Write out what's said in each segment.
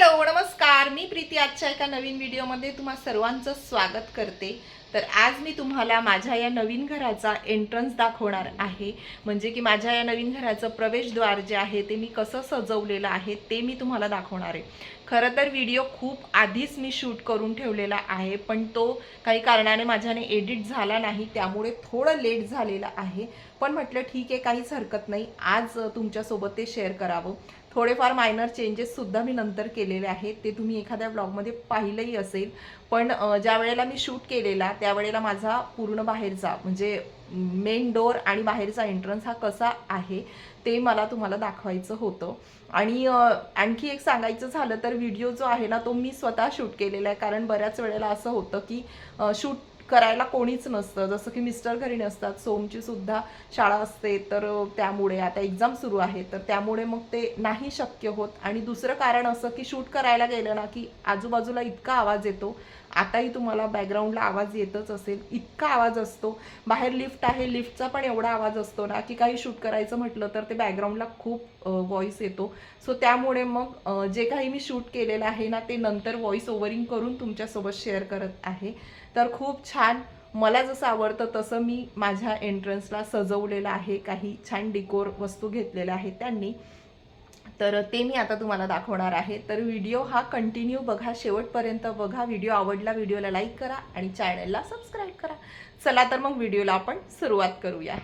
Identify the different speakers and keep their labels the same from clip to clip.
Speaker 1: Hello नमस्कार. मी प्रीती आजच्या एका नवीन व्हिडिओमध्ये तुम्हा सर्वांचं स्वागत करते. तर आज मी तुम्हाला माझ्या या नवीन घराचा एंट्रन्स दाखवणार आहे. म्हणजे की माझ्या या नवीन घराचं प्रवेशद्वार जे आहे ते मी कसं सजवलेलं आहे ते मी तुम्हाला दाखवणार आहे. खरं तर व्हिडिओ खूप आधीच मी शूट करून ठेवलेला आहे पण तो काही कारणाने माझ्याने एडिट झाला नाही त्यामुळे थोडं लेट झालेलं आहे. पण म्हटलं ठीक आहे काहीच हरकत नाही. आज तुमच्यासोबत ते शेअर करावं. थोडेफार मायनर चेंजेससुद्धा मी नंतर केलेले आहेत. ते तुम्ही एखाद्या ब्लॉगमध्ये पाहिलंही असेल. पण ज्या वेळेला मी शूट केलेला त्यावेळेला माझा पूर्ण बाहेरचा म्हणजे मेन डोअर आणि बाहेरचा एंट्रन्स हा कसा आहे ते मला तुम्हाला दाखवायचं होतं. आणि आणखी एक सांगायचं झालं तर व्हिडिओ जो आहे ना तो मी स्वतः शूट केलेला आहे. कारण बऱ्याच वेळेला असं होतं की शूट करायला कोणीच नसतं. जसं की मिस्टर घरी नसतात सोमची सुद्धा शाळा असते तर त्यामुळे आता एक्झाम सुरू आहे तर त्यामुळे मग ते नाही शक्य होत. आणि दुसरं कारण असं की शूट करायला गेलं ना की आजूबाजूला इतका आवाज येतो आताही तुम्हाला बॅकग्राऊंडला आवाज येतच असेल इतका आवाज असतो. बाहेर लिफ्ट आहे लिफ्टचा पण एवढा आवाज असतो ना की काही शूट करायचं म्हटलं तर ते बॅकग्राऊंडला खूप व्हॉईस येतो. सो त्यामुळे मग जे काही मी शूट केलेलं आहे ना ते नंतर व्हॉईस ओव्हरिंग करून तुमच्यासोबत शेअर करत आहे. तर खूप छान. मला जसं आवडतं तसं मी माझ्या एंट्रन्सला सजवलेलं आहे. काही छान डिकोर वस्तू घेतलेल्या आहेत त्यांनी. तर ते मी आता तुम्हाला दाखवणार आहे. तर व्हिडिओ हा कंटिन्यू बघा. शेवटपर्यंत बघा. व्हिडिओ आवडला व्हिडिओला लाईक करा आणि चॅनलला सबस्क्राईब करा. चला तर मग व्हिडिओला आपण सुरुवात करूया.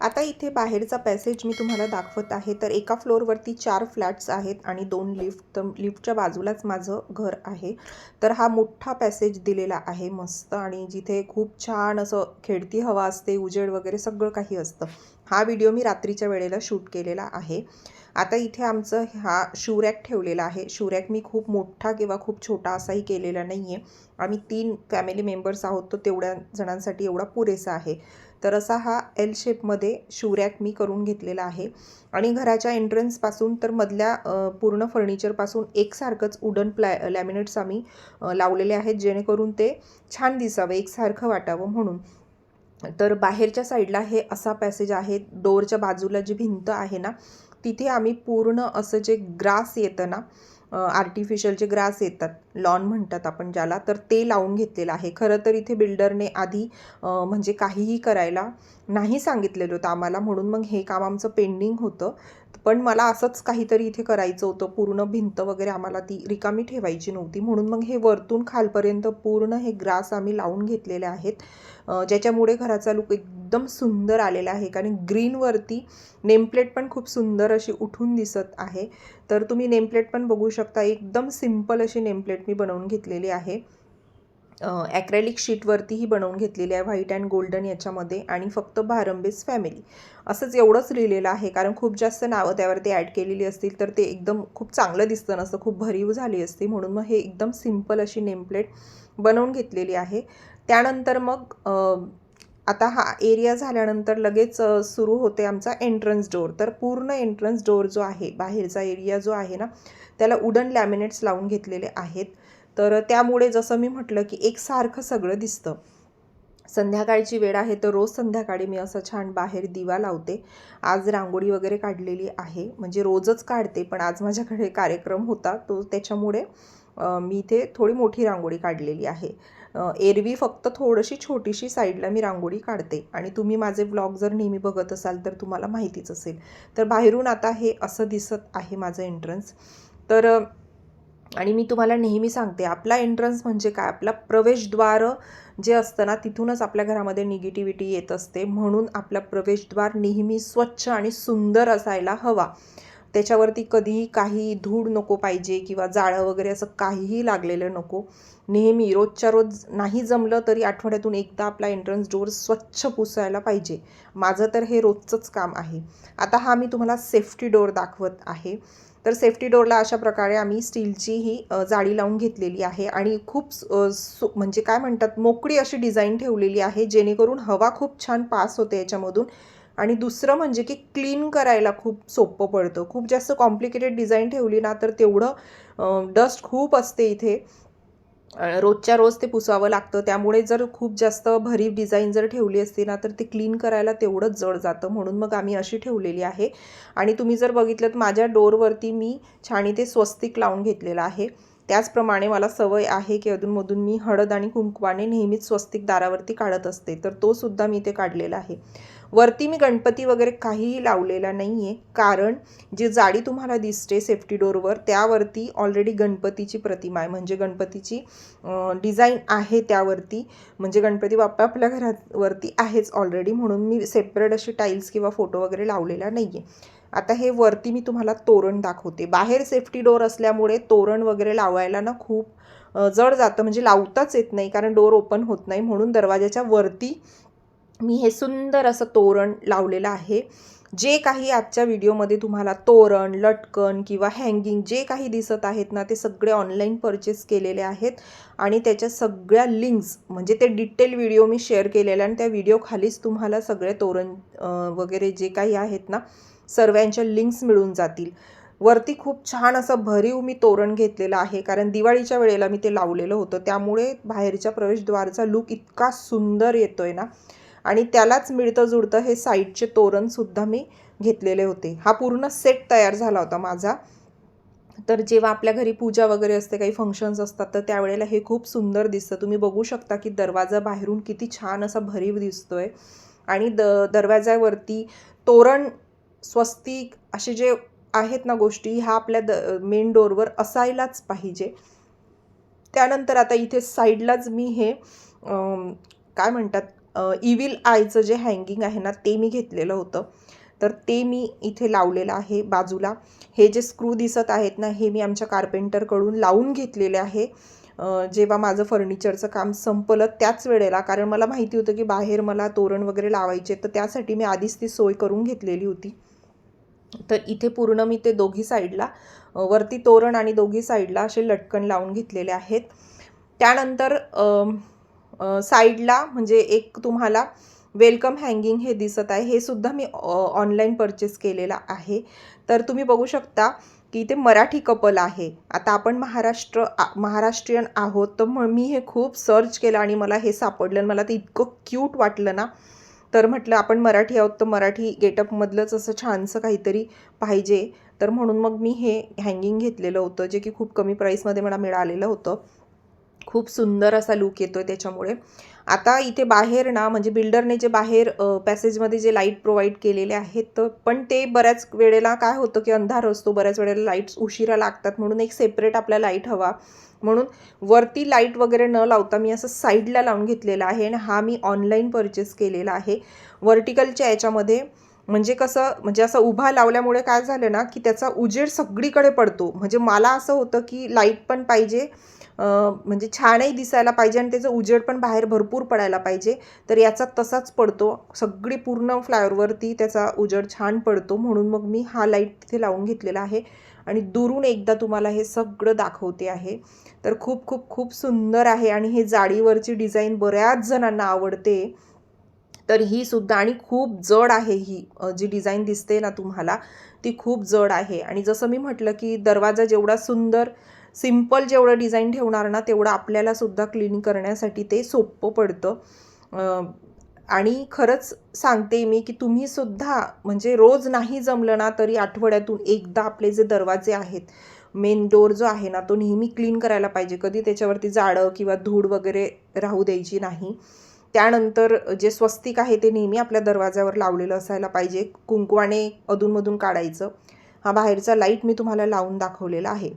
Speaker 1: आता इथे बाहेरचा पॅसेज मी तुम्हाला दाखवत आहे. तर एका फ्लोअरवरती चार फ्लॅट्स आहेत आणि दोन लिफ्ट तर लिफ्टच्या बाजूलाच माझं घर आहे. तर हा मोठा पॅसेज दिलेला आहे. मस्त आणि जिथे खूप छान असं खेळती हवा असते उजेड वगैरे सगळं काही असतं. हा व्हिडिओ मी रात्रीच्या वेळेला शूट केलेला आहे. आता इथे आमचं हा शूरॅक ठेवलेला आहे. शूरॅक मी खूप मोठा किंवा खूप छोटा असाही केलेला नाही आहे आम्ही तीन फॅमिली मेंबर्स आहोत तो तेवढ्या जणांसाठी एवढा पुरेसा आहे. तर असा हा एल शेपमध्ये शिवरॅक मी करून घेतलेला आहे. आणि घराच्या एंट्रन्सपासून तर मधल्या पूर्ण फर्निचरपासून एकसारखंच उडन प्लॅ लॅमिनेट्स आम्ही लावलेले आहेत जेणेकरून ते छान दिसावं एकसारखं वाटावं म्हणून. तर बाहेरच्या साईडला हे असा पॅसेज आहे डोअरच्या बाजूला जी भिंत आहे ना तिथे आम्ही पूर्ण असं जे ग्रास येतं ना आर्टिफिशियलचे ग्रास येतात. लॉन म्हणतात आपण ज्याला. तर ते लावून घेतलेलं आहे. खरं तर इथे बिल्डरने आधी म्हणजे काहीही करायला नाही सांगितलेलं होतं आम्हाला. म्हणून मग हे काम आमचं पेंडिंग होतं. पण मला असंच काहीतरी इथे करायचं होतं. पूर्ण भिंत वगैरे आम्हाला ती रिकामी ठेवायची नव्हती. म्हणून मग हे वरतून खालपर्यंत पूर्ण हे ग्रास आम्ही लावून घेतलेले आहेत. ज्याच्यामुळे घराचा लुक एकदम सुंदर आलेला आहे. कारण ग्रीनवरती नेमप्लेट पण खूप सुंदर अशी उठून दिसत आहे. तर तुम्ही नेमप्लेट पण बघू शकता. एकदम सिंपल अशी नेमप्लेट मी बनवून घेतलेली आहे. ॲक्रेलिक शीटवरतीही बनवून घेतलेली आहे व्हाईट अँड गोल्डन याच्यामध्ये आणि फक्त भारंबेस फॅमिली असंच एवढंच लिहिलेलं आहे कारण खूप जास्त नावं त्यावरती ॲड केलेली असतील तर ते एकदम खूप चांगलं दिसतं नसतं खूप भरीव झाली असते म्हणून मग हे एकदम सिंपल अशी नेमप्लेट बनवून घेतलेली आहे. त्यानंतर मग आता हा एरिया झाल्यानंतर लगेच सुरू होते आमचा एंट्रन्स डोअर तर पूर्ण एंट्रन्स डोअर जो आहे बाहेरचा एरिया जो आहे ना त्याला उडन लॅमिनेट्स लावून घेतलेले आहेत. तर त्यामुळे जसं मी म्हटलं की एकसारखं सगळं दिसतं. संध्याकाळची वेळ आहे तर रोज संध्याकाळी मी असं छान बाहेर दिवा लावते. आज रांगोळी वगैरे काढलेली आहे. म्हणजे रोजच काढते पण आज माझ्याकडे कार्यक्रम होता तो त्याच्यामुळे मी इथे थोडी मोठी रांगोळी काढलेली आहे. एरवी फक्त थोडीशी छोटीशी साईडला मी रांगोळी काढते. आणि तुम्ही माझे ब्लॉग जर नेहमी बघत असाल तर तुम्हाला माहितीच असेल. तर बाहेरून आता हे असं दिसत आहे माझं एंट्रन्स तर आणि मी तुम्हाला नेहमी सांगते आपला एंट्रन्स म्हणजे काय? आपला प्रवेशद्वार जे असतं ना तिथूनच आपल्या घरामध्ये निगेटिव्हिटी येत असते. म्हणून आपला प्रवेशद्वार नेहमी स्वच्छ आणि सुंदर असायला हवा. त्याच्यावरती कधीही काही धूळ नको पाहिजे किंवा जाळं वगैरे असं काहीही लागलेलं नको. नेहमी रोजच्या रोज नाही जमलं तरी आठवड्यातून एकदा आपला एंट्रन्स डोअर स्वच्छ पुसायला पाहिजे. माझं तर हे रोजचंच काम आहे. आता हा मी तुम्हाला सेफ्टी डोअर दाखवत आहे. तर सेफ्टी डोअरला अशा प्रकारे आम्ही स्टीलची ही जाळी लावून घेतलेली आहे आणि खूप सु म्हणजे काय म्हणतात मोकळी अशी डिझाईन ठेवलेली आहे जेणेकरून हवा खूप छान पास होते याच्यामधून. आणि दुसरं म्हणजे की क्लीन करायला खूप सोपं पडतं. खूप जास्त कॉम्प्लिकेटेड डिझाईन ठेवली ना तर तेवढं डस्ट खूप असते इथे. रोजच्या रोज ते पुसावं लागतं. त्यामुळे जर खूप जास्त भरीव डिझाईन जर ठेवली असती ना तर ते क्लीन करायला तेवढंच जड जातं. म्हणून मग आम्ही अशी ठेवलेली आहे. आणि तुम्ही जर बघितलं तर माझ्या डोरवरती मी छान इथे स्वस्तिक लावून घेतलेलं आहे. त्याचप्रमाणे मला सवय आहे की अधूनमधून मी हळद आणि कुंकवाने नेहमीच स्वस्तिक दारावरती काढत असते. तर तो सुद्धा मी इथे काढलेला आहे. वरती मी गणपती वगैरे काहीही लावलेला नाही आहे कारण जी जाडी तुम्हाला दिसते सेफ्टी डोरवर त्यावरती ऑलरेडी गणपतीची प्रतिमा आहे. म्हणजे गणपतीची डिझाईन आहे त्यावरती. म्हणजे गणपती बाप्पा आपल्या घरावरती आहेच ऑलरेडी म्हणून मी सेपरेट अशी टाईल्स किंवा फोटो वगैरे लावलेला नाही आहे आता हे वरती मी तुम्हाला तोरण दाखवते. बाहेर सेफ्टी डोअर असल्यामुळे तोरण वगैरे लावायला ना खूप जड जातं. म्हणजे लावताच येत नाही कारण डोअर ओपन होत नाही. म्हणून दरवाजाच्या वरती मी हे सुंदर असं तोरण लावलेलं आहे. जे काही आजच्या व्हिडिओमध्ये तुम्हाला तोरण लटकन किंवा हँगिंग जे काही दिसत आहेत ना ते सगळे ऑनलाईन परचेस केलेले आहेत. आणि त्याच्या सगळ्या लिंक्स म्हणजे ते डिटेल व्हिडिओ मी शेअर केलेले आणि त्या व्हिडिओ खालीच तुम्हाला सगळे तोरण वगैरे जे काही आहेत ना सर्वांच्या लिंक्स मिळून जातील. वरती खूप छान असं भरीव मी तोरण घेतलेलं आहे कारण दिवाळीच्या वेळेला मी ते लावलेलं होतं. त्यामुळे बाहेरच्या प्रवेशद्वारचा लुक इतका सुंदर येतोय ना. आणि त्यालाच मिळतं जुळतं हे साईडचे तोरणसुद्धा मी घेतलेले होते. हा पूर्ण सेट तयार झाला होता माझा. तर जेव्हा आपल्या घरी पूजा वगैरे असते काही फंक्शन्स असतात तर त्यावेळेला हे खूप सुंदर दिसतं. तुम्ही बघू शकता की दरवाजा बाहेरून किती छान असा भरीव दिसतो आहे आणि द दरवाजावरती तोरण स्वस्तिक असे जे आहेत ना गोष्टी ह्या आपल्या द मेन डोरवर असायलाच पाहिजे. त्यानंतर आता इथे साईडलाच मी हे काय म्हणतात इविल आयचं जे हँगिंग आहे ना ते मी घेतलेलं होतं. तर ते मी इथे लावलेलं आहे बाजूला. हे जे स्क्रू दिसत आहेत ना हे मी आमच्या कार्पेंटरकडून लावून घेतलेले आहे. जेव्हा माझं फर्निचरचं काम संपलं त्याच वेळेला कारण मला माहिती होतं की बाहेर मला तोरण वगैरे लावायचे तर त्यासाठी मी आधीच ती सोय करून घेतलेली होती. तर इथे पूर्ण मी ते दोघी साईडला वरती तोरण आणि दोघी साईडला असे लटकन लावून घेतलेले आहेत. त्यानंतर साईडला म्हणजे एक तुम्हाला वेलकम हँगिंग हे दिसत आहे. हे सुद्धा मी ऑनलाईन परचेस केलेलं आहे. तर तुम्ही बघू शकता की इथे मराठी कपल आहे. आता आपण महाराष्ट्र आ- महाराष्ट्रीयन आहोत तर मग मी हे खूप सर्च केलं आणि मला हे सापडलं मला ते इतकं क्यूट वाटलं ना. तर म्हटलं आपण मराठी आहोत तर मराठी गेटअपमधलंच असं छानसं काहीतरी पाहिजे. तर म्हणून मग मी हे हँगिंग घेतलेलं होतं जे की खूप कमी प्राईसमध्ये मला मिळालेलं होतं. खूप सुंदर असा लुक येतो आहे त्याच्यामुळे. आता इथे बाहेर ना म्हणजे बिल्डरने जे बाहेर पॅसेजमध्ये जे लाइट प्रोव्हाइड केलेले आहेत तर पण ते बऱ्याच वेळेला काय होतं की अंधार असतो बऱ्याच वेळेला लाईट्स उशिरा लागतात म्हणून एक सेपरेट आपला लाइट हवा. म्हणून वरती लाइट वगैरे न लावता मी असं साईडला लावून घेतलेला आहे आणि हा मी ऑनलाईन परचेस केलेला आहे. वर्टिकलच्या याच्यामध्ये म्हणजे कसं म्हणजे असं उभा लावल्यामुळे काय झालं ना की त्याचा उजेड सगळीकडे पडतो. म्हणजे मला असं होतं की लाइट पण पाहिजे म्हणजे छानही दिसायला पाहिजे आणि त्याचं उजेड पण बाहेर भरपूर पडायला पाहिजे. तर याचा तसाच पडतो. सगळी पूर्ण फ्लायरवरती त्याचा उजेड छान पडतो. म्हणून मग मी हा लाइट तिथे लावून घेतलेला आहे. आणि दुरून एकदा तुम्हाला हे सगळं दाखवते आहे. तर खूप खूप खूप सुंदर आहे आणि हे जाळीवरची डिझाईन बऱ्याच जणांना आवडते. तर ही सुद्धा आणि खूप जड आहे ही जी डिझाईन दिसते ना तुम्हाला ती खूप जड आहे. आणि जसं मी म्हटलं की दरवाजा जेवढा सुंदर सिंपल जेवढं डिझाईन ठेवणार ना तेवढं आपल्याला सुद्धा क्लीन करण्यासाठी ते सोपं पडतं. आणि खरंच सांगते मी की तुम्ही सुद्धा म्हणजे रोज नाही जमलं ना तरी आठवड्यातून एकदा आपले जे दरवाजे आहेत मेन डोर जो आहे ना तो नेहमी क्लीन करायला पाहिजे. कधी त्याच्यावरती जाडं किंवा धूळ वगैरे राहू द्यायची नाही. त्यानंतर जे स्वस्तिक आहे ते नेहमी आपल्या दरवाज्यावर लावलेलं असायला पाहिजे. कुंकवाने अधूनमधून काढायचं. हा बाहेरचा लाइट मी तुम्हाला लावून दाखवलेला आहे.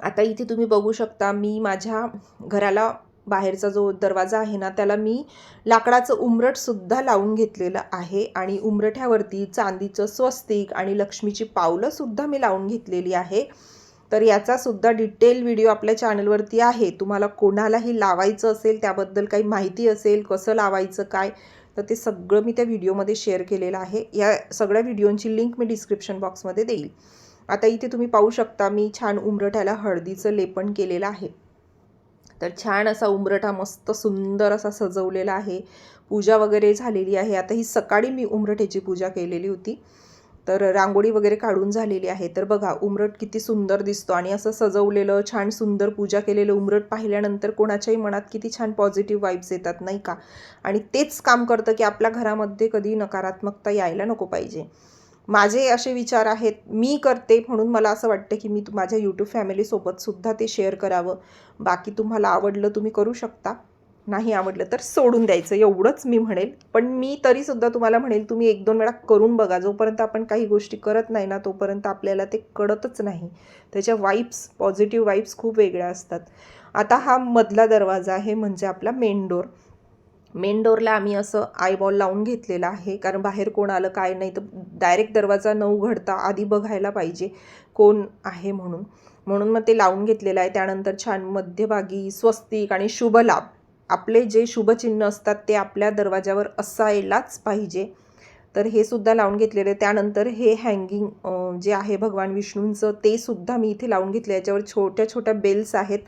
Speaker 1: आता इथे तुम्ही बघू शकता मी माझ्या घराला बाहेरचा जो दरवाजा आहे ना त्याला मी लाकडाचं उमरटसुद्धा लावून घेतलेलं आहे आणि उंबरठ्यावरती चांदीचं स्वस्तिक आणि लक्ष्मीची पावलंसुद्धा मी लावून घेतलेली आहे. तर याचासुद्धा डिटेल व्हिडिओ आपल्या चॅनलवरती आहे. तुम्हाला कोणालाही लावायचं असेल त्याबद्दल काही माहिती असेल कसं लावायचं काय तर ते सगळं मी त्या व्हिडिओमध्ये शेअर केलेलं आहे. या सगळ्या व्हिडिओंची लिंक मी डिस्क्रिप्शन बॉक्समध्ये देईल. आता इथे तुम्ही पाहू शकता मी छान उमरठ्याला हळदीचं लेपन केलेलं आहे. तर छान असा उंबरठा मस्त सुंदर असा सजवलेला आहे. पूजा वगैरे झालेली आहे. आता ही सकाळी मी उमरठ्याची पूजा केलेली होती. तर रांगोळी वगैरे काढून झालेली आहे. तर बघा उमरट किती सुंदर दिसतो आणि असं सजवलेलं छान सुंदर पूजा केलेलं उमरट पाहिल्यानंतर कोणाच्याही मनात किती छान पॉझिटिव्ह वाईब्स येतात नाही का? आणि तेच काम करतं की आपल्या घरामध्ये कधी नकारात्मकता यायला नको पाहिजे. माझे असे विचार आहेत मी करते म्हणून मला असं वाटतं की मी माझ्या यूट्यूब फॅमिलीसोबतसुद्धा ते शेअर करावं. बाकी तुम्हाला आवडलं तुम्ही करू शकता. नाही आवडलं तर सोडून द्यायचं एवढंच मी म्हणेल. पण मी तरीसुद्धा तुम्हाला म्हणेल तुम्ही एक दोन वेळा करून बघा. जोपर्यंत आपण काही गोष्टी करत नाही ना तोपर्यंत आपल्याला ते कळतच नाही. त्याच्या वाईब्स पॉझिटिव्ह वाईब्स खूप वेगळ्या असतात. आता हा मधला दरवाजा आहे म्हणजे आपला मेन डोर मेन डोरला आम्ही असं आयबॉल लावून घेतलेला आहे. कारण बाहेर कोण आलं काय नाही तर डायरेक्ट दरवाजा न उघडता आधी बघायला पाहिजे कोण आहे म्हणून. म्हणून मग ते लावून घेतलेलं आहे. त्यानंतर छान मध्यभागी स्वस्तिक आणि शुभ लाभ. आपले जे शुभचिन्ह असतात ते आपल्या दरवाजावर असायलाच पाहिजे. तर हे सुद्धा लावून घेतलेले त्यानंतर हे हँगिंग जे आहे भगवान विष्णूंचं ते सुद्धा मी इथे लावून घेतलं याच्यावर छोट्या छोट्या बेल्स आहेत.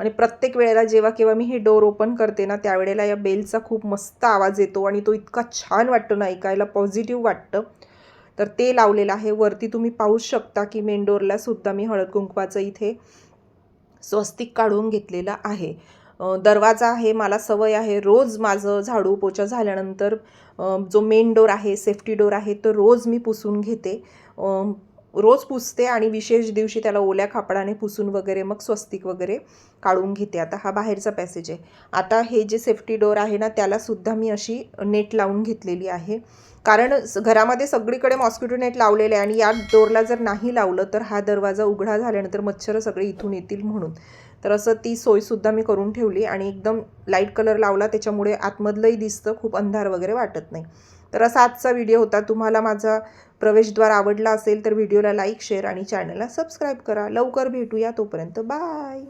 Speaker 1: आणि प्रत्येक वेळेला जेव्हा केव्हा मी हे डोर ओपन करते ना त्यावेळेला या बेलचा खूप मस्त आवाज येतो आणि तो इतका छान वाटतो ना ऐकायला पॉझिटिव्ह वाटतं. तर ते लावलेलं आहे. वरती तुम्ही पाहूच शकता की मेन डोरला सुद्धा मी हळद कुंकवाचं इथे स्वस्तिक काढून घेतलेलं आहे. दरवाजा आहे मला सवय आहे रोज माझं झाडू पोचा झाल्यानंतर जो मेन डोर आहे सेफ्टी डोर आहे तो रोज मी पुसून घेते. रोज पुसते आणि विशेष दिवशी त्याला ओल्या कापडाने पुसून वगैरे मग स्वस्तिक वगैरे काढून घेते. आता हा बाहेरचा पॅसेज आहे. आता हे जे सेफ्टी डोर आहे ना त्यालासुद्धा मी अशी नेट लावून घेतलेली आहे. कारण घरामध्ये सगळीकडे मॉस्किटो नेट लावलेले आहे आणि या डोरला जर नाही लावलं तर हा दरवाजा उघडा झाल्यानंतर मच्छर सगळे इथून येतील म्हणून. तर असं ती सोयसुद्धा मी करून ठेवली आणि एकदम लाइट कलर लावला त्याच्यामुळे आतमधलंही दिसतं खूप अंधार वगैरे वाटत नाही. तर असा आजचा व्हिडिओ होता. तुम्हाला माझा प्रवेशद्वार आवडला असेल तर व्हिडिओला लाईक शेअर आणि चॅनलला सबस्क्राईब करा. लवकर भेटूया तोपर्यंत बाय